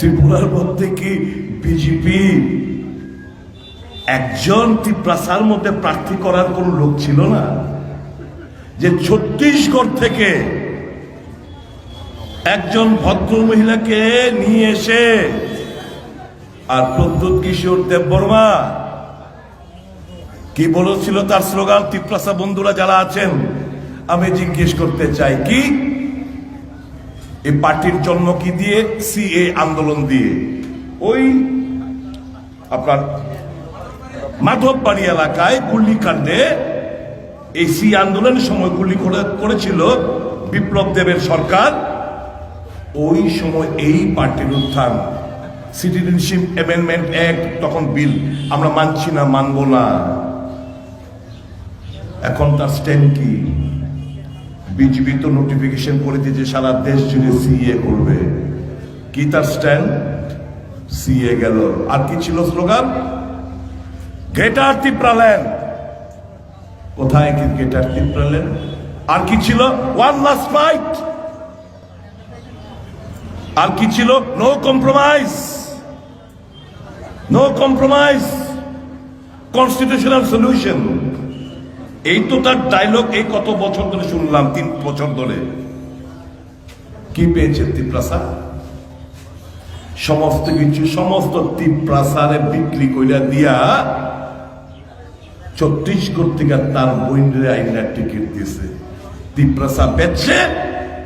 ত্রিপুরার মধ্যে কি বিজেপি একজন ত্রিপ্রাসার মধ্যে প্রার্থী করার কোন লোক ছিল না? যে ছত্তিশগড় থেকে একজন ভদ্র মহিলাকে নিয়ে এসে আর প্রদ্যুৎ কিশোর দেববর্মা কি বলেছিল তার স্লোগান, ত্রিপ্রাসা বন্ধুরা যারা আছেন, আমি জিজ্ঞেস করতে চাই। কি? এই পার্টির জন্ম কি দিয়ে? সিএ আন্দোলন দিয়ে। ওই আপনার মাধববাড়ি এলাকায় গুলিকাণ্ডে এই সি আন্দোলনের সময় গুলি করে- করেছিল বিপ্লব দেবের সরকার। ওই সময় এই পার্টির উত্থান। সিটিজেনশিপ অ্যামেন্ডমেন্ট অ্যাক্ট, তখন বিল। আমরা মানছি না, মানব না। এখন তার স্ট্যান্ড কি? বিজেপি তো নোটিফিকেশন করে দিয়েছে সারা দেশ জুড়ে সিএ করবে। কি তার স্ট্যান্ড সিএ গেল। আর কি ছিল স্লোগান গ্রেটার ত্রিপ্রাল্যান্ড কোথায় কি গ্রেটার ত্রিপ্রাল্যান্ড আর কি ছিল? ওয়ান লাস্ট ফাইট আর কি ছিল? No compromise no compromise constitutional solution এই তো তার ডায়লগ এই কত বছর ধরে শুনলাম, তিন বছর ধরে। কি পেয়েছে তিপ্রাসা? সমস্ত কিছু, সমস্ত তিপ্রাসারে বিক্রি কইরা দিয়া ছত্তিশগড় থেকে তার বইনরে আইনার টিকিট দিছে। তিপ্রাসা বেচছে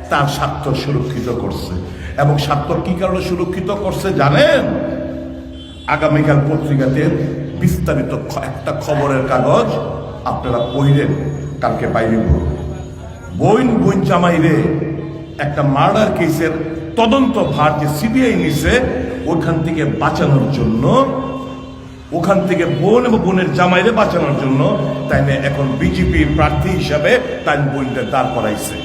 তার স্বার্থ সুরক্ষিত করছে। এবং স্বার্থ কি কারণে সুরক্ষিত করছে জানেন? আগামীকাল পত্রিকাতে বিস্তারিত একটা খবরের কাগজ আপনারা পড়িলেন কালকে বাইরে বইন বইন জামাইরে একটা মার্ডার কেসের তদন্ত ভার যে সিবিআই নিছে, ওখান থেকে বাঁচানোর জন্য, ওখান থেকে বোন এবং বোনের জামাইরে বাঁচানোর জন্য তাই এখন বিজেপি প্রার্থী হিসাবে তাই বোনদের দাঁড় করাইছে।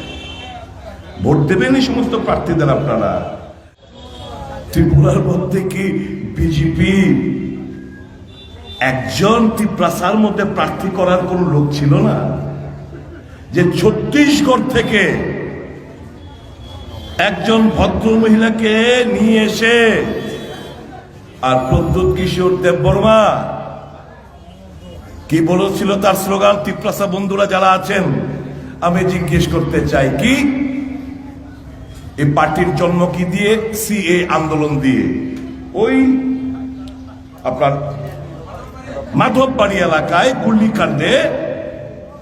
ভোট দেবেন এই সমস্ত প্রার্থীদের আপনারা? ত্রিপুরার মধ্যে কি বিজেপি একজন ত্রিপ্রাসার মধ্যে প্রার্থী করার কোন লোক ছিল না। যে ছত্তিশগড় থেকে একজন ভদ্র মহিলাকে নিয়ে এসে আর প্রদ্যুৎ কিশোর দেববর্মা কি বলেছিল তার স্লোগান তিপ্রাসা বন্ধুরা যারা আছেন, আমি জিজ্ঞেস করতে চাই কি? এই পার্টির জন্ম কি দিয়ে সিএ আন্দোলন দিয়ে? ওই আপনার মাধববাড়ি এলাকায় গুলিকাণ্ডে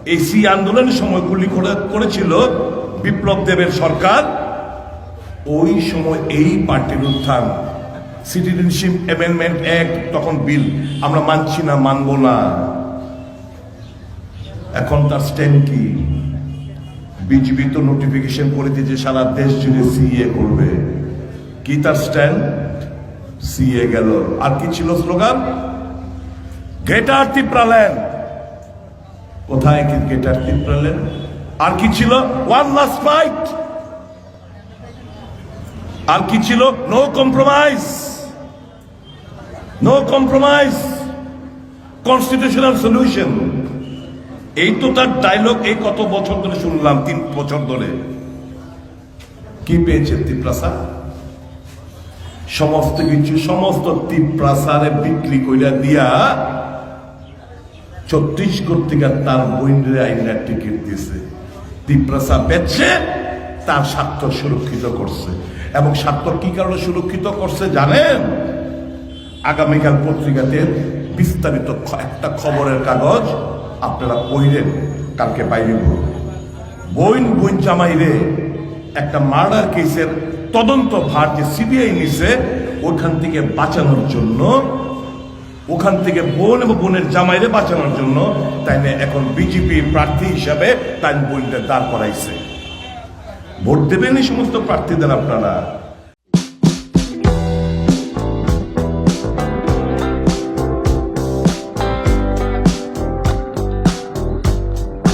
এই সি আন্দোলনের সময় গুলি করে- করেছিল বিপ্লব দেবের সরকার। ওই সময় এই পার্টির উত্থান। সিটিজেনশিপ অ্যামেন্ডমেন্ট অ্যাক্ট, তখন বিল। আমরা মানছি না, মানব না। এখন তার স্ট্যান্ড কি? বিজেপি তো নোটিফিকেশন করে দিয়েছে সারা দেশ জুড়ে সিএ করবে। কি তার স্ট্যান্ড? সিএ গেল। আর কি ছিল স্লোগান? গ্রেটার তিপ্রালেন। কোথায় গ্রেটার ত্রিপ্রাল্যান্ড আর কি ছিল? ওয়ান লাস্ট ফাইট আর কি ছিল? No compromise no compromise constitutional solution এই তো তার ডায়লগ এই কত বছর ধরে শুনলাম, তিন বছর ধরে। কি পেয়েছে তিপ্রাসা? সমস্ত কিছু, সমস্ত তিপ্রাসারে বিক্রি কইরা দিয়া ছত্তিশগড় থেকে তার বইনরে আইনার টিকিট দিছে তিপ্রাসা বেচছে তার স্বার্থ সুরক্ষিত করছে। এবং স্বার্থ কি কারণে সুরক্ষিত করছে জানেন? আগামীকাল পত্রিকাতে বিস্তারিত একটা খবরের কাগজ আপনারা পড়িলেন কালকে বাইরে বইন বইন জামাইরে একটা মার্ডার কেসের তদন্ত ভার যে সিবিআই নিছে ওখান থেকে বাঁচানোর জন্য ওখান থেকে বোন এবং বোনের জামাইরে বাঁচানোর জন্য তাই এখন বিজেপি প্রার্থী হিসাবে তাই বোনটা দাঁড় করাইছে। ভোট দেবেন এই সমস্ত প্রার্থীদের আপনারা?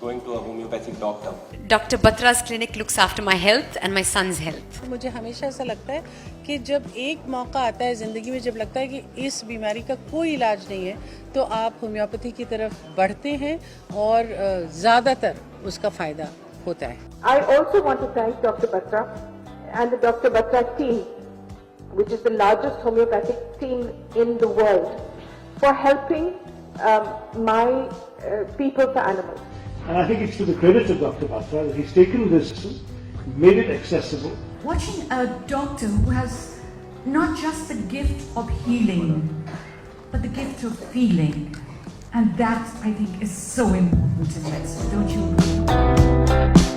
going to a homeopathic doctor. Dr. Batra's clinic looks after my health and my son's health. तो मुझे हमेशा ऐसा लगता है कि जब एक मौका आता है ज़िंदगी में जब लगता है कि इस बीमारी का कोई इलाज नहीं है तो आप होम्योपैथी की तरफ़ बढ़ते हैं और ज़्यादातर उसका फ़ायदा होता है I also want to thank doctor Batra and doctor Batra team which is the largest homoeopathic team in the world for helping my peoples animals And I think it's to the credit of Dr. Batra that he's taken this, made it accessible, watching a doctor who has not just the gift of healing, but the gift of feeling. And that, I think, is so important in medicine, don't you?